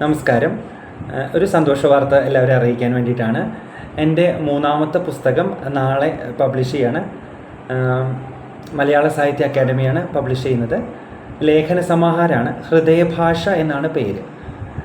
നമസ്കാരം. ഒരു സന്തോഷ വാർത്ത എല്ലാവരും അറിയിക്കാൻ വേണ്ടിയിട്ടാണ്. എന്റെ മൂന്നാമത്തെ പുസ്തകം നാളെ പബ്ലിഷ് ചെയ്യാണ്. മലയാള സാഹിത്യ അക്കാദമിയാണ് പബ്ലിഷ് ചെയ്യുന്നത്. ലേഖന സമാഹാരമാണ് ഹൃദയഭാഷ എന്നാണ് പേര്.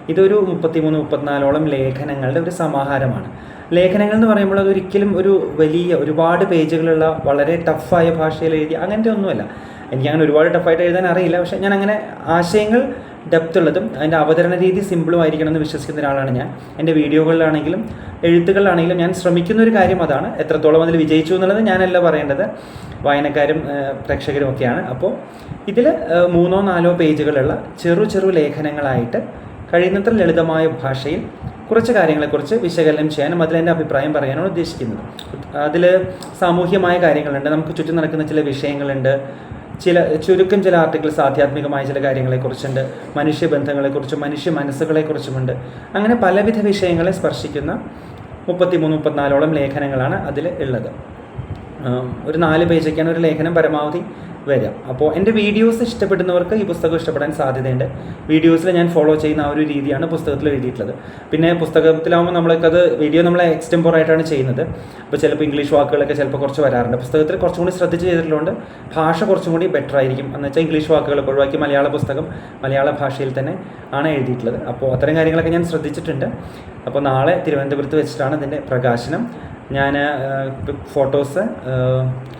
ഇതൊരു മുപ്പത്തിമൂന്ന് മുപ്പത്തിനാലോളം ലേഖനങ്ങളുടെ ഒരു സമാഹാരമാണ്. ലേഖനങ്ങൾ എന്ന് പറയുമ്പോൾ അതൊരിക്കലും ഒരു വലിയ ഒരുപാട് പേജുകളുള്ള വളരെ ടഫായ ഭാഷയിൽ എഴുതി അങ്ങനത്തെ ഒന്നുമല്ല. എനിക്ക് അങ്ങനെ ഒരുപാട് ടഫായിട്ട് എഴുതാൻ അറിയില്ല. പക്ഷേ ഞാൻ അങ്ങനെ ആശയങ്ങൾ ഡെപ്ത് ഉള്ളതും അതിന്റെ അവതരണ രീതി സിമ്പിളും ആയിരിക്കണം എന്ന് വിശ്വസിക്കുന്ന ഒരാളാണ് ഞാൻ. എന്റെ വീഡിയോകളിലാണെങ്കിലും എഴുത്തുകളിലാണെങ്കിലും ഞാൻ ശ്രമിക്കുന്ന ഒരു കാര്യം അതാണ്. എത്രത്തോളം അതിൽ വിജയിച്ചു എന്നുള്ളത് ഞാനല്ല പറയേണ്ടത്. വായനക്കാരും പ്രേക്ഷകരും ഒക്കെയാണ്. അപ്പോൾ ഇതിൽ മൂന്നോ നാലോ പേജുകളുള്ള ചെറു ചെറു ലേഖനങ്ങളായിട്ട് കഴിയുന്നത്ര ലളിതമായ ഭാഷയിൽ കുറച്ച് കാര്യങ്ങളെക്കുറിച്ച് വിശകലനം ചെയ്യാനും അതിൽ എന്റെ അഭിപ്രായം പറയാനാണ് ഉദ്ദേശിക്കുന്നത്. അതിൽ സാമൂഹ്യമായ കാര്യങ്ങളുണ്ട്. നമുക്ക് ചുറ്റും നടക്കുന്ന ചില വിഷയങ്ങളുണ്ട്. ചില ചുരുക്കം ചില ആർട്ടിക്കിൾസ് ആധ്യാത്മികമായ ചില കാര്യങ്ങളെക്കുറിച്ചുണ്ട് മനുഷ്യ ബന്ധങ്ങളെക്കുറിച്ചും മനുഷ്യ മനസ്സുകളെക്കുറിച്ചുമുണ്ട് അങ്ങനെ പലവിധ വിഷയങ്ങളെ സ്പർശിക്കുന്ന മുപ്പത്തിമൂന്ന് മുപ്പത്തിനാലോളം ലേഖനങ്ങളാണ് അതിൽ ഉള്ളത്. ഒരു നാല് പേജൊക്കെയാണ് ഒരു ലേഖനം പരമാവധി വരിക. അപ്പോൾ എന്റെ വീഡിയോസ് ഇഷ്ടപ്പെടുന്നവർക്ക് ഈ പുസ്തകം ഇഷ്ടപ്പെടാൻ സാധ്യതയുണ്ട്. വീഡിയോസിൽ ഞാൻ ഫോളോ ചെയ്യുന്ന ആ ഒരു രീതിയാണ് പുസ്തകത്തിൽ എഴുതിയിട്ടുള്ളത്. പിന്നെ പുസ്തകത്തിലാകുമ്പോൾ നമ്മൾക്കത് വീഡിയോ നമ്മൾ എക്സ്റ്റംപോർ ആയിട്ടാണ് ചെയ്യുന്നത്. അപ്പോൾ ചിലപ്പോൾ ഇംഗ്ലീഷ് വാക്കുകളൊക്കെ ചിലപ്പോൾ കുറച്ച് വരാറുണ്ട്. പുസ്തകത്തിൽ കുറച്ചും കൂടി ശ്രദ്ധിച്ച് ചെയ്തിട്ടുള്ളതുകൊണ്ട് ഭാഷ കുറച്ചും കൂടി ബെറ്റർ ആയിരിക്കും. എന്ന് വെച്ചാൽ ഇംഗ്ലീഷ് വാക്കുകളൊക്കെ ഒഴിവാക്കി മലയാള പുസ്തകം മലയാള ഭാഷയിൽ തന്നെ ആണ് എഴുതിയിട്ടുള്ളത്. അപ്പോൾ അത്തരം കാര്യങ്ങളൊക്കെ ഞാൻ ശ്രദ്ധിച്ചിട്ടുണ്ട്. അപ്പോൾ നാളെ തിരുവനന്തപുരത്ത് വെച്ചിട്ടാണ് ഇതിന്റെ പ്രകാശനം. ഞാൻ ഫോട്ടോസ്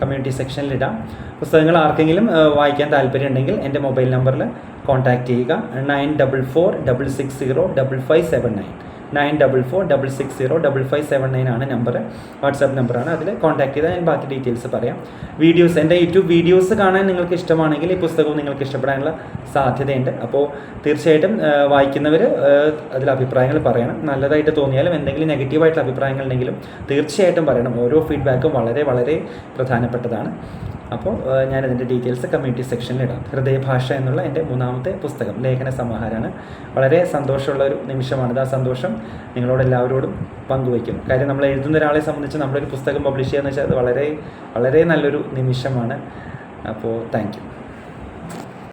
കമ്മ്യൂണിറ്റി സെക്ഷനിൽ ഇടാം. പുസ്തകങ്ങൾ ആർക്കെങ്കിലും വായിക്കാൻ താല്പര്യം ഉണ്ടെങ്കിൽ എന്റെ മൊബൈൽ നമ്പറിൽ കോൺടാക്റ്റ് ചെയ്യുക. Nine double four double six zero double five seven nine. Nine double four double six zero double five seven nine ആണ് നമ്പർ വാട്സാപ്പ് നമ്പറാണ്. അതിൽ കോൺടാക്ട് ചെയ്താൽ ഞാൻ ബാക്കി ഡീറ്റെയിൽസ് പറയാം. വീഡിയോസ് എന്റെ യൂട്യൂബ് വീഡിയോസ് കാണാൻ നിങ്ങൾക്ക് ഇഷ്ടമാണെങ്കിൽ ഈ പുസ്തകവും നിങ്ങൾക്ക് ഇഷ്ടപ്പെടാനുള്ള സാധ്യതയുണ്ട്. അപ്പോൾ തീർച്ചയായിട്ടും വായിക്കുന്നവർ അതിൽ അഭിപ്രായങ്ങൾ പറയണം. നല്ലതായിട്ട് തോന്നിയാലും എന്തെങ്കിലും നെഗറ്റീവായിട്ടുള്ള അഭിപ്രായങ്ങൾ ഉണ്ടെങ്കിലും തീർച്ചയായിട്ടും പറയണം. ഓരോ ഫീഡ്ബാക്കും വളരെ വളരെ പ്രധാനപ്പെട്ടതാണ്. അപ്പോൾ ഞാനതിന്റെ ഡീറ്റെയിൽസ് കമ്മ്യൂണിറ്റി സെക്ഷനിൽ ഇടാം. ഹൃദയഭാഷ എന്നുള്ള എന്റെ മൂന്നാമത്തെ പുസ്തകം ലേഖന സമാഹാരമാണ്. വളരെ സന്തോഷമുള്ള ഒരു നിമിഷമാണിത്. ആ സന്തോഷം നിങ്ങളോട് എല്ലാവരോടും പങ്കുവയ്ക്കും കാര്യം നമ്മൾ എഴുതുന്ന ഒരാളെ സംബന്ധിച്ച് നമ്മളൊരു പുസ്തകം പബ്ലിഷ് ചെയ്യുക എന്ന് വെച്ചാൽ അത് വളരെ വളരെ നല്ലൊരു നിമിഷമാണ്. അപ്പോൾ താങ്ക്